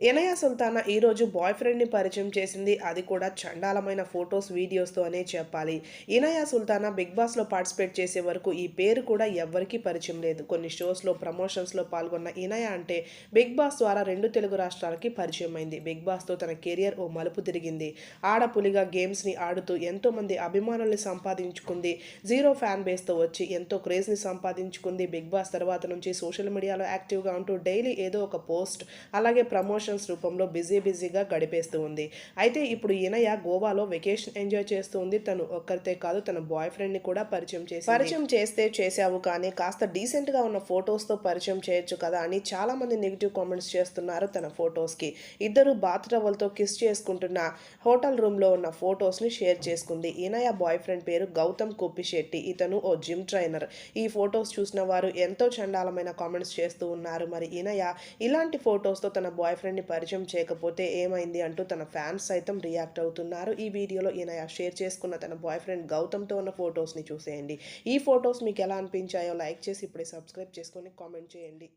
ఎనయా సుల్తానా ఈరోజు బాయ్ ఫ్రెండ్ని పరిచయం చేసింది. అది కూడా చండాలమైన ఫొటోస్ వీడియోస్తో అనే చెప్పాలి. ఇనయా సుల్తానా బిగ్ బాస్లో పార్టిసిపేట్ చేసే వరకు ఈ పేరు కూడా ఎవ్వరికీ పరిచయం లేదు. కొన్ని షోస్లో ప్రమోషన్స్లో పాల్గొన్న ఇనయా అంటే బిగ్ బాస్ ద్వారా రెండు తెలుగు రాష్ట్రాలకి పరిచయం అయింది. బిగ్ బాస్తో తన కెరియర్ ఓ మలుపు తిరిగింది. ఆడపులిగా గేమ్స్ని ఆడుతూ ఎంతోమంది అభిమానుల్ని సంపాదించుకుంది. జీరో ఫ్యాన్ బేస్తో వచ్చి ఎంతో క్రేజ్ని సంపాదించుకుంది. బిగ్ బాస్ తర్వాత నుంచి సోషల్ మీడియాలో యాక్టివ్గా ఉంటూ డైలీ ఏదో ఒక పోస్ట్ అలాగే ప్రమోషన్ ప్రమోషన్స్ రూపంలో బిజీ బిజీగా గడిపేస్తూ ఉంది. అయితే ఇప్పుడు ఈనయ గోవాలో వెకేషన్ ఎంజాయ్ చేస్తూ ఉంది. తను ఒక్కరితే కాదు తన బాయ్ ఫ్రెండ్ని కూడా పరిచయం చేసి పరిచయం చేస్తే చేసావు కానీ కాస్త డీసెంట్గా ఉన్న ఫొటోస్తో పరిచయం చేయొచ్చు కదా అని చాలా మంది నెగిటివ్ కామెంట్స్ చేస్తున్నారు తన ఫొటోస్కి ఇద్దరు బాత్ టవల్తో కిస్ చేసుకుంటున్న హోటల్ రూమ్లో ఉన్న ఫొటోస్ని షేర్ చేసుకుంది. ఈనయ బాయ్ ఫ్రెండ్ పేరు గౌతమ్ కుప్పిశెట్టి. ఇతను ఓ జిమ్ ట్రైనర్ ఈ ఫొటోస్ చూసిన వారు ఎంతో చండాలమైన కామెంట్స్ చేస్తూ ఉన్నారు. మరి ఈనయ ఇలాంటి ఫొటోస్తో తన బాయ్ ఫ్రెండ్ ఫ్రెండ్ని పరిచయం చేయకపోతే ఏమైంది అంటూ తన ఫ్యాన్స్ సైతం రియాక్ట్ అవుతున్నారు. ఈ వీడియోలో ఈయన షేర్ చేసుకున్న తన బాయ్ ఫ్రెండ్ గౌతమ్తో ఉన్న ఫొటోస్ని చూసేయండి. ఈ ఫొటోస్ మీకు ఎలా అనిపించాయో లైక్ చేసి ఇప్పుడే సబ్స్క్రైబ్ చేసుకొని కామెంట్ చేయండి.